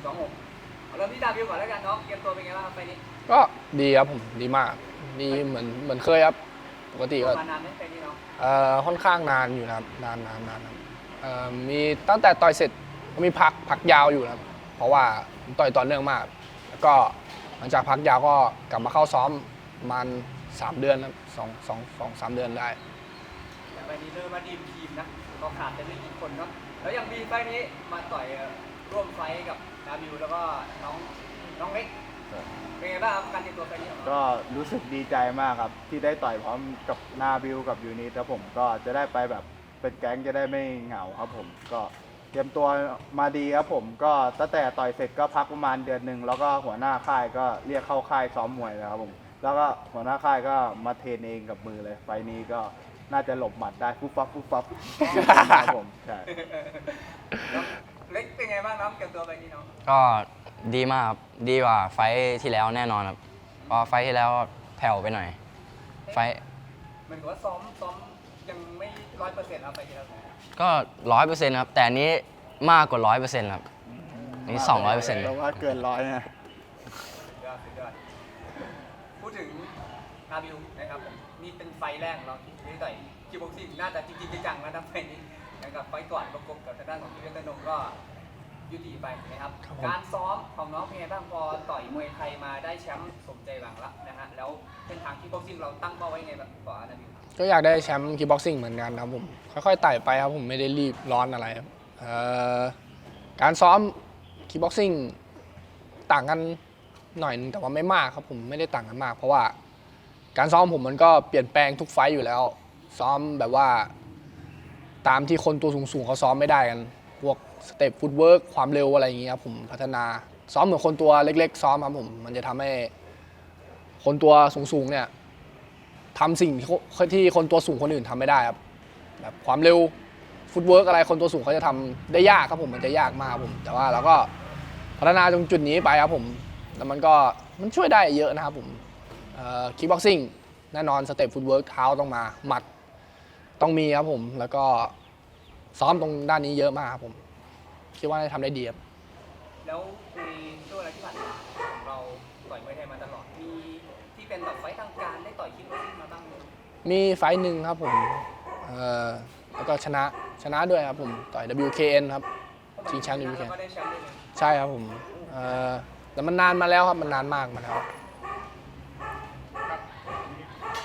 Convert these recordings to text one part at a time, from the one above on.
นึ่งสองหกเอาเริ่มที่ดาวิวก่อนแล้วกันเนาะเตรียมตัวเป็นไงบ้างครับไฟล์นี้ก็ดีครับผมดีมากดีเหมือนเหมือนเคยครับ ปกติก็มานานไหมไฟล์นี้เนาะเอ่อค่อนข้างนานอยู่นะครับนานนานนานครับเอ่อมีตั้งแต่ต่อยเสร็จก็มีพักพักยาวอยู่นะครับเพราะว่าผมต่อยต่อเนื่องมาก แล้วก็หลังจากพักยาวก็กลับมาเข้าซ้อมประมาณสามเดือนครับสองสองสองสามเดือนได้ แต่ไฟล์นี้เริ่มมาดีมทีมนะเราขาดแต่ไม่กี่คนเนาะแล้วอย่างบีไฟล์นี้มาต่อยร่วมไฟล์กับดาวิวแล้วก็น้องน้องเล็กเป็นไงบ้างครับการเตรียมตัวไฟล์นี้ของเราก็รู้สึกดีใจมากครับ ที่ได้ต่อยพร้อมกับนาบิวกับยูนิตแล้วผมก็จะได้ไปแบบเป็นแก๊งจะได้ไม่เหงาครับผมก็เตรียมตัวมาดีครับผมก็ตั้งแต่ต่อยเสร็จก็พักประมาณเดือนหนึ่งแล้วก็หัวหน้าค่ายก็เรียกเข้าค่ายซ้อมมวยเลยครับผมแล้วก็หัวหน้าค่ายก็มาเทรนเองกับมือเลย ไฟล์นี้ก็น่าจะหลบหมัดได้ฟุบฟับฟุบฟับครับผมใช่แล้ว เล็กเป็นไงบ้างน้องเตรียมตัวไฟล์นี้เนาะก็ดีมากครับดีกว่าไฟท์ที่แล้วแน่นอนครับเพราะไฟท์ที่แล้วแผ่วไปหน่อย ไฟท์เหมือนกับว่าซ้อมซ้อมยังไม่ร้อยเปอร์เซ็นต์ครับไฟล์ที่แล้วก็ร้อยเปอร์เซ็นต์ครับ แต่อันนี้มากกว่าร้อยเปอร์เซ็นต์ครับอันนี่สองร้อยเปอร์เซ็นต์แล้วว่าเกินร้อยนะ สุดยอดสุดยอดพูดถึงนาบิวนะครับผมนี่เป็นไฟล์แรกของเราที่ได้ต่อยคิวบ็อกซิ่งน่าจะจริงๆจังๆแล้วนะไฟล์นี้ นะครับไฟล์ก่อนประกบกับทางด้านของพี่เวทนงก็ยุติไปนะครับ ครับผม การซ้อมของน้องเป็นไงบ้างพอต่อยมวยไทยมาได้แชมป์สมใจหวังแล้วนะฮะแล้วเส้นทางคิวบ็อกซิ่งเราตั้งเป้าไว้ไงบ้างก่อนนาบิวก็อยากได้แชมป์คีบ็อกซิ่งเหมือนกันครับผม ค่อยๆไต่ไปครับผมไม่ได้รีบร้อนอะไรครับเอ่อการซ้อมคีบ็อกซิ่งต่างกันหน่อยนึงแต่ว่าไม่มากครับผมไม่ได้ต่างกันมาก เพราะว่าการซ้อมผมมันก็เปลี่ยนแปลงทุกไฟต์อยู่แล้ว ซ้อมแบบว่า ตามที่คนตัวสูงๆเขาซ้อมไม่ได้กัน พวกสเต็ปฟุตเวิร์กความเร็วอะไรอย่างเงี้ยครับผมพัฒนาซ้อมเหมือนคนตัวเล็ก ๆ ซ้อมครับผม มันจะทำให้ คนตัวสูงๆเนี่ยทำสิ่งที่คนตัวสูงคนอื่นทำไม่ได้ครับแบบความเร็วฟุตเวิร์กอะไรคนตัวสูงเขาจะทำได้ยากครับผมมันจะยากมากครับผม แต่ว่าเราก็พัฒนาตรงจุดนี้ไปครับผม แล้วมันก็มันช่วยได้เยอะนะครับผมคิกบ็อกซิ่งแน่นอนสเต็ปฟุตเวิร์กเท้าต้องมาหมัด ต้องมีครับผม แล้วก็ซ้อมตรงด้านนี้เยอะมากครับผม คิดว่าได้ทำได้ดีครับ แล้วในช่วงเวลาที่ผ่านมาเราต่อยมวยไทยมาตลอด มีที่เป็นแบบไฟต์ทางการได้ต่อยคิดว่าซิ่งมาบ้างไหมมีไฟท์หนึ่งครับผมเอ่อแล้วก็ชนะชนะด้วยครับผมต่อย WKN ครับ ชิงแชมป์แล้ว WKN ก็ได้แชมป์ด้วยเลยใช่ครับผมเอ่อแต่มันนานมาแล้วครับ มันนานมากมาแล้ว ครับ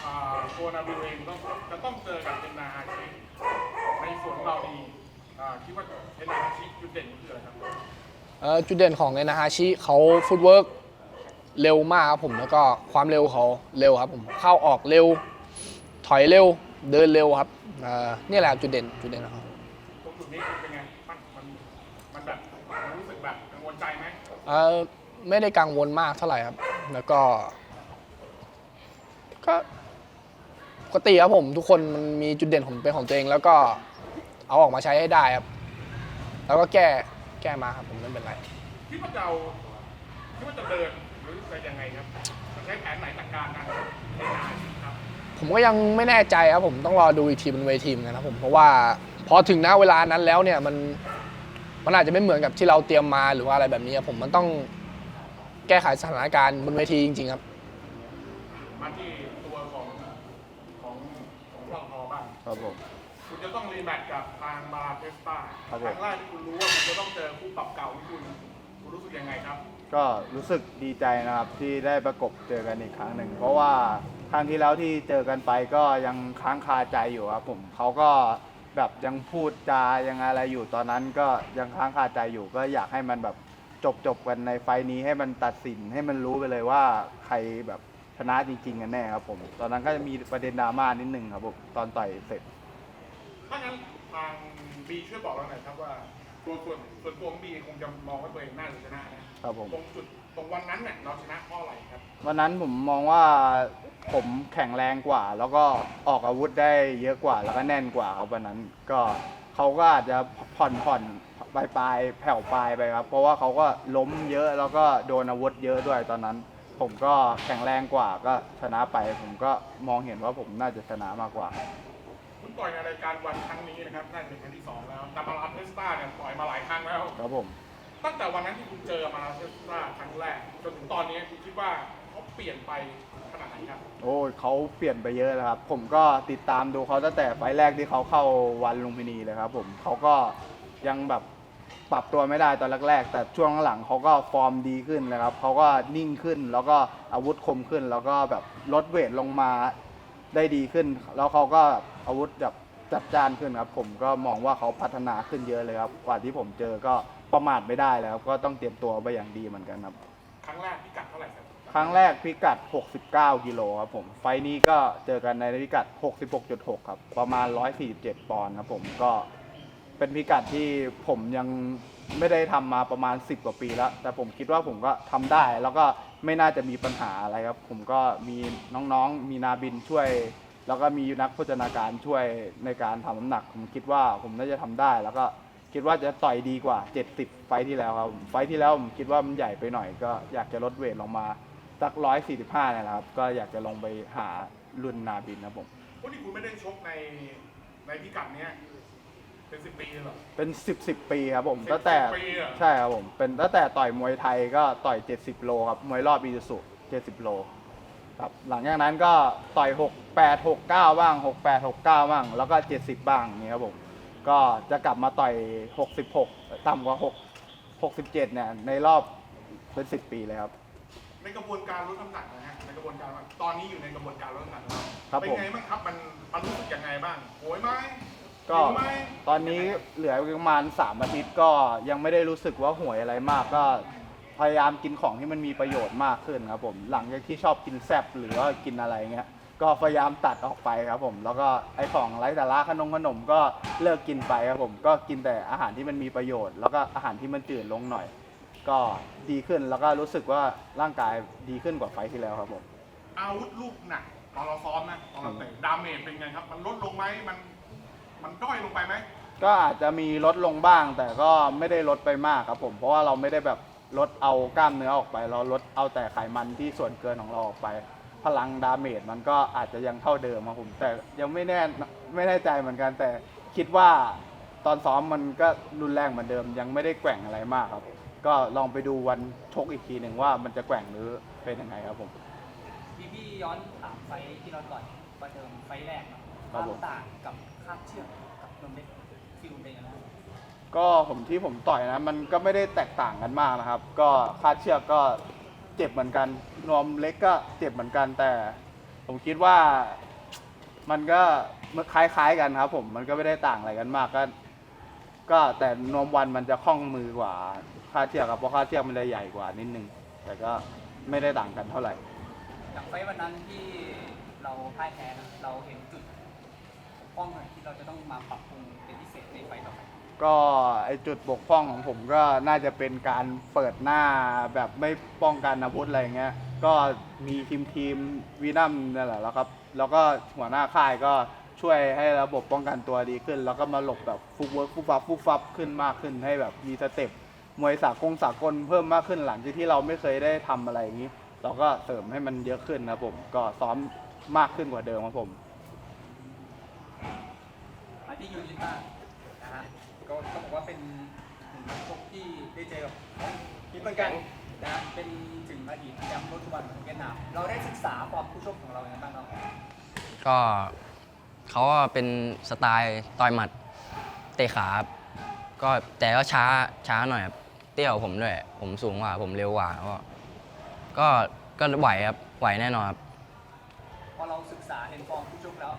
อ่า ตัวนาบิวเองต้องจะต้องเจอกับเอ็นนาฮาชิในส่วนของเราดีอ่าคิดว่าเอ็นนาฮาชิจุดเด่นคืออะไรครับเอ่อจุดเด่นของเอนาฮาชิเขาฟุตเวิร์กเร็วมากครับผมแล้วก็ความเร็วเขาเร็วครับผมเข้าออกเร็ว ถอยเร็วเดินเร็วครับเอ่อนี่แหละครับจุดเด่นจุดเด่นของเขาตรงจุดนี้เป็นไงมันมันมันแบบมันรู้สึกแบบกังวลใจไหมเอ่อไม่ได้กังวลมากเท่าไหร่ครับ แล้วก็ ก็ป กติครับผมทุกคนมันมีจุดเด่นของเป็นของตัวเอง แล้วก็เอาออกมาใช้ให้ได้ครับ แล้วก็แก้แก้มาครับผมไม่เป็นไร คิดว่าจะเอาคิดว่าจะเดินหรือจะยังไงครับจะใช้แผนไหนจัดการกันเอ็นนาฮาชิครับผมก็ยังไม่แน่ใจครับผมต้องรอดูอีกทีบนเวทีเหมือนกันครับผมเพราะว่าพอถึงณเวลานั้นแล้วเนี่ยมันมันอาจจะไม่เหมือนกับที่เราเตรียมมาหรือว่าอะไรแบบนี้ครับผมมันต้องแก้ไขสถานการณ์บนเวทีจริง ๆ ครับ มาที่ตัวของของของรองทอบ้าง ครับผม คุณจะต้องรีแมตช์กับทางบาราเทสตาครับคผมรั้งแรกที่คุณรู้ว่าคุณจะต้องเจอคู่ปรับเก่าที่คุณ คุณรู้สึกยังไงครับ ก็รู้สึกดีใจนะครับที่ได้ประกบเจอกันอีกครั้งหนึ่ง เพราะว่าครั้งที่แล้วที่เจอกันไปก็ยังค้างคาใจอยู่ครับผมเขาก็แบบยังพูดจายังอะไรอยู่ตอนนั้นก็ยังค้างคาใจอยู่ ก็อยากให้มันแบบจบจบกันในไฟล์นี้ให้มันตัดสินให้มันรู้ไปเลยว่าใครแบบ ชนะจริงๆกันแน่ครับผม ตอนนั้นก็จะมีประเด็นดราม่านิดนึงครับผมตอนต่อยเสร็จ ถ้างั้นทางบีช่วยบอกเราหน่อยครับว่าตัวส่วนส่วนตัวของบีคงจะมองว่าตัวเองน่าจะชนะนะครับผม ตรงจุดตรงวันนั้นเนี่ยเราชนะเพราะอะไรครับ วันนั้นผมมองว่าผมแข็งแรงกว่า แล้วก็ออกอาวุธได้เยอะกว่าแล้วก็แน่นกว่าครับวันนั้นก็เขาก็อาจจะผ่อนผ่อนปลายปลายๆแผ่วปลายไปครับ เพราะว่าเขาก็ล้มเยอะแล้วก็โดนอาวุธเยอะด้วยตอนนั้น ผมก็แข็งแรงกว่าก็ชนะไป ผมก็มองเห็นว่าผมน่าจะชนะมากกว่า คุณต่อยในรายการวันครั้งนี้นะครับน่าจะเป็นครั้งที่สองแล้วแต่มาราเทสตาเนี่ยต่อยมาหลายครั้งแล้ว ครับผม ตั้งแต่วันนั้นที่คุณเจอมาราเทสตาครั้งแรกจนถึงตอนนี้คุณคิดว่าเขาเปลี่ยนไปขนาดไหนครับ โอ้ยเขาเปลี่ยนไปเยอะเลยครับ ผมก็ติดตามดูเขาตั้งแต่ไฟล์แรกที่เขาเข้าวันลุมพินีเลยครับ ผมเขาก็ยังแบบ ปรับตัวไม่ได้ตอนแรกๆ แต่ช่วงหลังเขาก็ฟอร์มดีขึ้นเลยครับเขาก็นิ่งขึ้นแล้วก็อาวุธคมขึ้น แล้วก็แบบลดเวทลงมาได้ดีขึ้น แล้วเขาก็อาวุธแบบจัดจ้านขึ้นครับ ผมก็มองว่าเขาพัฒนาขึ้นเยอะเลยครับกว่าที่ผมเจอก็ประมาทไม่ได้เลยครับก็ต้องเตรียมตัวไปอย่างดีเหมือนกันครับ ครั้งแรกพิกัดเท่าไหร่ครับครั้งแรกพิกัด 69 กิโลครับผม ไฟล์นี้ก็เจอกันในพิกัด 66.6 ครับ ประมาณ 147 ปอนด์ครับผม ก็ เป็นพิกัดที่ผมยังไม่ได้ทำมาประมาณ 10 กว่าปีแล้ว แต่ผมคิดว่าผมก็ทำได้ แล้วก็ไม่น่าจะมีปัญหาอะไรครับ ผมก็มีน้องๆ มีนาบินช่วย แล้วก็มีนักโภชนาการช่วยในการทำน้ำหนัก ผมคิดว่าผมน่าจะทำได้ แล้วก็คิดว่าจะต่อยดีกว่า 70 ไฟล์ที่แล้วครับ ไฟล์ที่แล้วผมคิดว่ามันใหญ่ไปหน่อย ก็อยากจะลดเวทลงมาสักร้อยสี่สิบห้าเนี่ยนะครับ ก็อยากจะลงไปหารุ่นนาบินครับผม วันนี้คุณไม่ได้ชกในในพิกัดเนี้ย เป็นสิบปีเลยเหรอ เป็นสิบสิบปีครับผม10ตั้งแต่ปีเหรอ ใช่ครับผมเป็นตั้งแต่ต่อยมวยไทยก็ต่อย70โลครับมวยรอบอีซูซุ70โลครับหลังจากนั้นก็ต่อย68 69บ้าง68 69บ้าง แล้วก็70บ้างนี่ครับผมก็จะกลับมาต่อย66ต่ำกว่า6 67เนี่ยในรอบเป็น10ปีเลยครับ ในกระบวนการลดน้ำหนักนะฮะ ในกระบวนการว่าตอนนี้อยู่ในกระบวนการลดน้ำหนักแล้วครับเป็นผม ไงบ้างครับ มันมันรู้สึกยังไงบ้างโหยไหม ก็ตอนนี้เหลือประมาณ3อาทิตย์ก็ยังไม่ได้รู้สึกว่าห่วยอะไรมากก็พยายามกินของที่มันมีประโยชน์มากขึ้นครับผม หลังจากที่ชอบกินแซบหรือว่ากินอะไรเงี้ย ก็พยายามตัดออกไปครับผม แล้วก็ไอของไร้สาระขนมขนมก็เลิกกินไปครับผม ก็กินแต่อาหารที่มันมีประโยชน์ แล้วก็อาหารที่มันจืดลงหน่อย ก็ดีขึ้นแล้วก็รู้สึกว่าร่างกายดีขึ้นกว่าไฟล์ที่แล้วครับผม อาวุธลูกหนักตอนเราซ้อมนะตอนเราเตะดาเมจเป็นไงครับ มันลดลงไหมมัน มันด้อยลงไปไหมก็อาจจะมีลดลงบ้าง แต่ก็ไม่ได้ลดไปมากครับผม เพราะว่าเราไม่ได้แบบลดเอากล้ามเนื้อออกไป เราลดเอาแต่ไขมันที่ส่วนเกินของเราออกไป พลังดาเมจมันก็อาจจะยังเท่าเดิมครับผม แต่ยังไม่แน่ไม่แน่ใจเหมือนกัน แต่คิดว่าตอนซ้อมมันก็รุนแรงเหมือนเดิม ยังไม่ได้แกว่งอะไรมากครับ ก็ลองไปดูวันชกอีกทีหนึ่งว่ามันจะแกว่งหรือเป็นยังไงครับผม พี่พี่ย้อนถามไฟท์ที่เราต่อยประเดิมไฟท์แรกเนาะครับผมวามต่างกับ คาบเชือกกับนมเล็กฟิลเป็นยังไงบ้างก็ผมที่ผมต่อยนะ มันก็ไม่ได้แตกต่างกันมากนะครับ ก็คาดเชือกก็เจ็บเหมือนกันนวมเล็กก็เจ็บเหมือนกันแต่ ผมคิดว่ามันก็คล้ายๆกันครับ ผมมันก็ไม่ได้ต่างอะไรกันมากก็ ก็แต่นวมวันมันจะคล่องมือกว่าคาดเชือกครับเพราะคาดเชือกมันจะใหญ่กว่านิดนึง แต่ก็ไม่ได้ต่างกันเท่าไหร่อย่างไฟท์วันนั้นที่เราพ่ายแพ้นะเราเห็น กพร่องอะไรที่เราจะต้องมาปรับปรุงเป็นพิเศษในไฟต่อไปก็ไอจุดบกพร่องของผมก็น่าจะเป็นการเปิดหน้าแบบไม่ป้องกันอาวุธอะไรเงี้ย ก็มีทีมทีมวีนัมนั่นแหละแล้วครับ แล้วก็หัวหน้าค่ายก็ช่วยให้ระบบป้องกันตัวดีขึ้น แล้วก็มาหลบแบบฟุกเวิร์กฟุบฟับฟุบฟับขึ้นมากขึ้นให้แบบมีสเต็ปมวยสากลสากลเพิ่มมากขึ้นหลังจากที่เราไม่เคยได้ทำอะไรอย่างนี้ เราก็เสริมให้มันเยอะขึ้นนะผมก็ซ้อมมากขึ้นกว่าเดิมครับผม มาที่ยูจิต้านะฮะก็ต้องบอกว่าเป็นหนึ่งนักชกที่ได้เจอกับเขาคิดเหมือนกันนะเป็นถึงอดีตแชมป์รถทุกวันของเวียดนามเราได้ศึกษาความผู้ชกของเราอย่างไรบ้างเนาก็เขาก็เป็นสไตล์ต่อยหมัดเตะขาครับก็แต่ก็ช้าช้าหน่อยครับเตี้ยวผมด้วย ผมสูงกว่าผมเร็วกว่าก็ก็ก็ไหวครับไหวแน่นอนครับ พอเราศึกษาเห็นฟอร์มผู้ชกแล้ว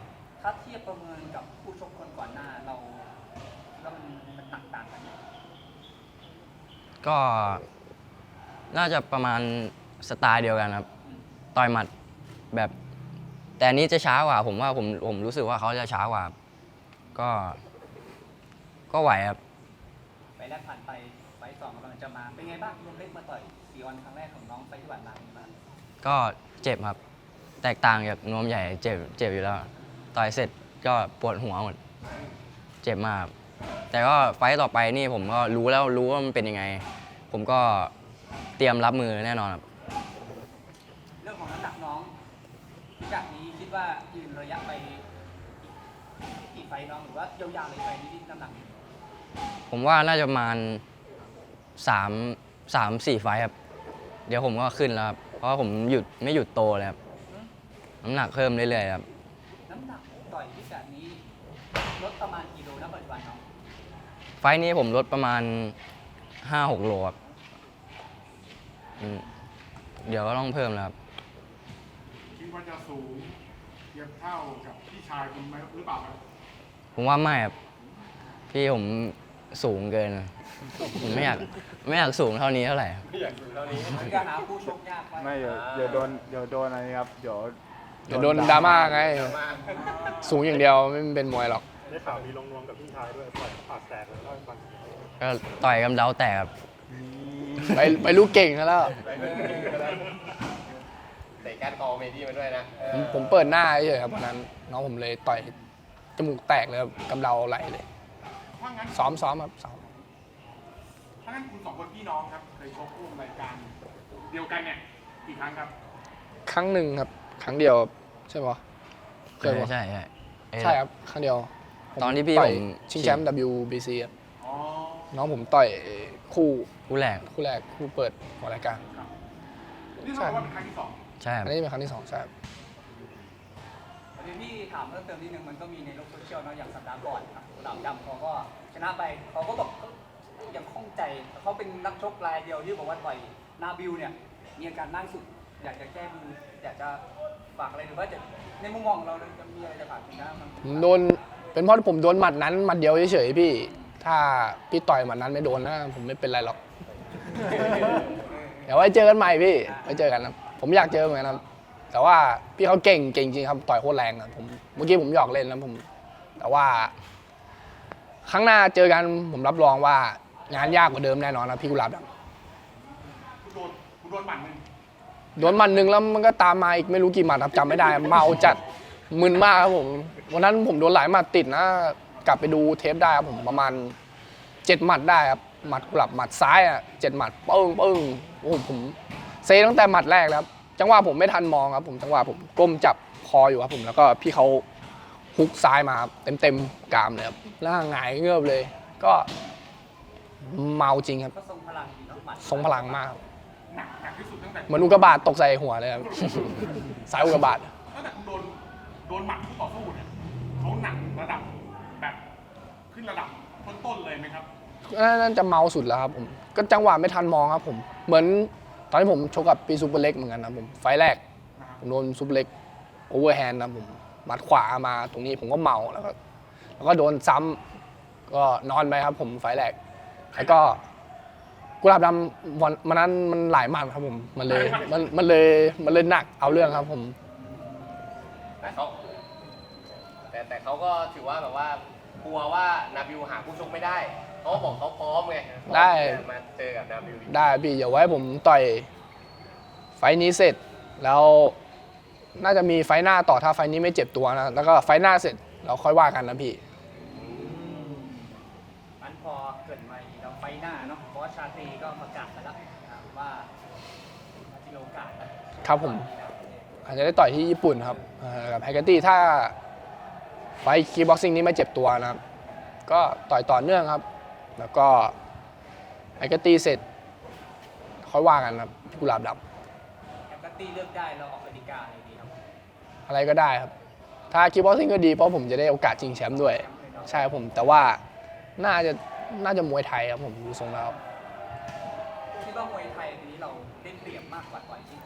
ถ้าเทียบประเมินกับผู้ชกคนก่อนหน้าเราแล้วมันมันต่างต่างกันไหมก็น่าจะประมาณสไตล์เดียวกันครับต่อยหมัดแบบ แต่อันนี้จะช้ากว่า ผมว่าผมผมรู้สึกว่าเขาจะช้ากว่า ก็ ก็ไหวครับ ไปแรกผ่านไปไฟท์สองกำลังจะมา เป็นไงบ้างลมเล็กมาต่อยสี่วันครั้งแรกของน้องไฟท์ที่ผ่านมาเป็นไงบ้างก็เจ็บครับ แตกต่างจากนวมใหญ่เจ็บเจ็บอยู่แล้ว ต่อยเสร็จก็ปวดหัวหมด เจ็บมากครับแต่ก็ไฟต์ต่อไปนี่ผมก็รู้แล้วรู้ว่ามันเป็นยังไง ผมก็เตรียมรับมือแน่นอนครับ เรื่องของน้ำหนักน้องพิกัดนี้คิดว่ายืนระยะไปไฟล์น้องหรือว่ายาวๆเลยไฟล์นี้ที่น้ำหนักผมว่าน่าจะประมาณสามสามสี่ไฟท์ครับ เดี๋ยวผมก็ขึ้นแล้วครับ เพราะว่าผมหยุดไม่หยุดโตเลยครับ น้ำหนักเพิ่มเรื่อยๆครับ น้ำหนักต่อยที่แบบนี้ ลดประมาณกี่โลนะปัจจุบันน้องไฟท์นี้ผมลดประมาณ 5-6 โลครับอืมเดี๋ยวก็ต้องเพิ่มแล้วครับ คิดว่าจะสูงเทียบเท่ากับพี่ชายคุณไหมหรือเปล่าครับผมว่าไม่ครับพี่ผมสูงเกิน ผมไม่อยากไม่อยากสูงเท่านี้เท่าไหร่ครับ เป็นการหาผู้ชกยากไปไม่เดี๋ยวเดี๋ยวโดนเดี๋ยวโดนอะไรครับ เดี๋ยวเดี๋ยวโดนดราม่าไง สูงอย่างเดียวไม่เป็นมวยหรอก ได้ข่าวมีลงนวมกับพี่ชายด้วยปล่อยปากแตกเลยเล่าให้ฟังก็ต่อยกำเดาแตกครับไปไปลูกเก่งซะแล้ว เตะก้านคอเมดี้มาด้วยนะผมผมเปิดหน้าเฉยๆครับวันนั้นน้องผมเลยต่อยจมูกแตกเลยครับกำเดาไหลเลย ถ้างั้นซ้อมซ้อมครับซ้อมถ้างั้นคุณสองคนพี่น้องครับเคยชกร่วมรายการ เดียวกันเนี่ยกี่ครั้งครับ ครั้งหนึ่งครับ ครั้งเดียวครับใช่ปะเคยปะใช่ใช่เอ้ยใช่ครับครั้งเดียว ตอนที่พี่ต่อยผมชิงแชมป์ WBC ครับอ๋อน้องผมต่อยคู่คู่แรกคู่แรกคู่เปิดของรายการนี่เท่ากับว่าเป็นครั้งที่สองใช่คอัรับนนี้เป็นครั้งที่สองใช่ครับประเด็นที่ถามเพิ่มเติมนิดนึงมันก็มีในโลกโซเชียลเนาะอย่างสัปดาห์ก่อนครับกุหลาบดำเขาก็ชนะไปเขาก็บอกเขายังข้องใจเขาเป็นนักชกรายเดียวที่บอกว่าต่อยนาบิวเนี่ยมีอาการนั่งสุด อยากจะแก้มืออยากจะฝากอะไรหรือว่าจะในมุมมองของเราจะมีอะไรจะฝากถึงนะมันผมโดน เป็นเพราะผมโดนหมัดนั้นหมัดเดียวเฉยๆพี่ ถ้าพี่ต่อยหมัดนั้นไม่โดนนะผมไม่เป็นไรหรอก เดี๋ยวไว้เจอกันใหม่พี่ไว้เจอกันนะผมอยากเจอเหมือนกันครับ แต่ว่าพี่เขาเก่งเก่งจริงครับต่อยโคตรแรงอะผมเมื่อกี้ผมหยอกเล่นนะผม แต่ว่า ครั้งหน้าเจอกันผมรับรองว่างานยากกว่าเดิมแน่นอนนะพี่กุหลาบดำคุณโดนคุณโดนหมัดหนึ่งโดนหมัดหนึ่งแล้วมันก็ตามมาอีกไม่รู้กี่หมัดครับจำไม่ได้ เมาจัดมึนมากครับผม วันนั้นผมโดนหลายหมัดติดนะ กลับไปดูเทปได้ครับผมประมาณเจ็ดหมัดได้ครับหมัดกลับหมัดซ้ายอะเจ็ดหมัดปึ้งปึ้งโอ้โหผมเซตั้งแต่หมัดแรกแล้วจังหวะผมไม่ทันมองครับ ผมจังหวะผมก้มจับคออยู่ครับผมแล้วก็พี่เขาฮุกซ้ายมาเต็มเต็มกามเลยครับแล้วหงายเงือบเลย ก็เมาจริงครับทรงพลังดีเนาะหมัดทรงพลังมากเหมือนอุกกาบาตตกใส่หัวเลยครับสายอุกกาบาตตั้งแต่โดนโดนหมัดคู่ต่อสู้เนี่ย ระดับแบบขึ้นระดับต้นๆเลยไหมครับนั่นจะเมาสุดแล้วครับผม ก็จังหวะไม่ทันมองครับผม เหมือนตอนที่ผมชกกับปีซูเปอร์เล็กเหมือนกันนะผม ไฟล์แรก ผมโดนซูเปอร์เล็กโอเวอร์แฮนด์นะผมหมัดขวามาตรงนี้ผมก็เมาแล้วก็แล้วก็โดนซ้ำก็นอนไปครับผมไฟล์แรก แล้วก็กุหลาบดำวันมันนั้นมันหลายหมัดครับผม มันเลยมันมันเลยมันเลยหนักเอาเรื่องครับผม แต่เขาแต่แต่เขาก็ถือว่าแบบว่ากลัวว่านาบิวหาผู้ชกไม่ได้เขาก็บอกเขาพร้อมไงพร้อมได้ ที่จะมาเจอกับนาบิวอีกได้พี่อย่าไว้ผมต่อยไฟท์นี้เสร็จ แล้วน่าจะมีไฟท์หน้าต่อถ้าไฟท์นี้ไม่เจ็บตัวนะแล้วก็ไฟท์หน้าเสร็จเราค่อยว่ากันนะพี่ มันพอเกิดมาอีกเราไฟหน้าเนาะเพราะว่าชาตรีก็ประกาศไปแล้วนะครับว่าที่โอกาสนะครับผม อาจจะได้ต่อยที่ญี่ปุ่นครับเอ่อกับไฮเกอร์ตี้ถ้า ไฟคีบ็อกซิ่งนี้ไม่เจ็บตัวนะครับ ก็ต่อยต่อเนื่องครับ แล้วก็ไฮเกอร์ตี้เสร็จค่อยว่ากันครับที่กุหลาบดแล้วก็ตีเลือกได้เราออกกติกาอะไรดีครับำอะไรก็ได้ครับ ถ้าคีบ็อกซิ่งก็ดีเพราะผมจะได้โอกาสชิงแชมป์ด้วย ใช่ครับผม แต่ว่าน่าจะน่าจะมวยไทยครับผมดูทรงแล้วคิดว่ามวยไทยทีนี้เราได้เปรียบมากกว่าต่อยที่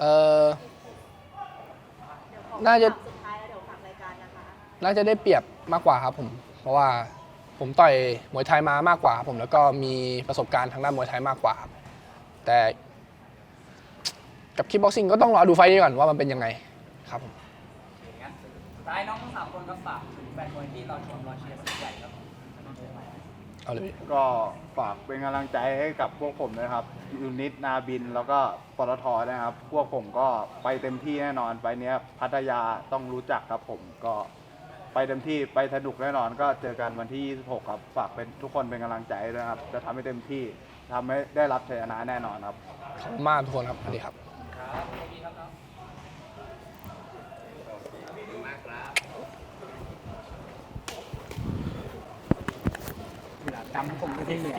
เออ น่าจะ น่าจะได้เปรียบมากกว่าครับผมเพราะว่าผมต่อยมวยไทยมามากกว่าผมแล้วก็มีประสบการณ์ทางด้านมวยไทยมากกว่าครับแต่กับคิกบ็อกซิ่งก็ต้องรอดูไฟต์นี้ก่อนว่ามันเป็นยังไงครับผมอย่างเงี้ยสุดท้ายน้องทั้งสามคนก็ฝากถึงแฟนมวยที่รอชมรอเชียร์สุดใหญ่ครับเอาเลยก็ฝากเป็นกำลังใจให้กับพวกผมนะครับยูนิตนาบินแล้วก็ปตทนะครับ พวกผมก็ไปเต็มที่แน่นอนไปเนี้ยพัทยาต้องรู้จักครับผมก็ ไปเต็มที่ไปสนุกแน่นอนก็เจอกันวันที่ 26 ครับ ฝากเป็นทุกคนเป็นกำลังใจนะครับ จะทำให้เต็มที่ทำให้ได้รับชัยชนะแน่นอนครับ ขอบมากทุกคนครับสวัสดีครับครับมากครับจำผมก็ที่เหลื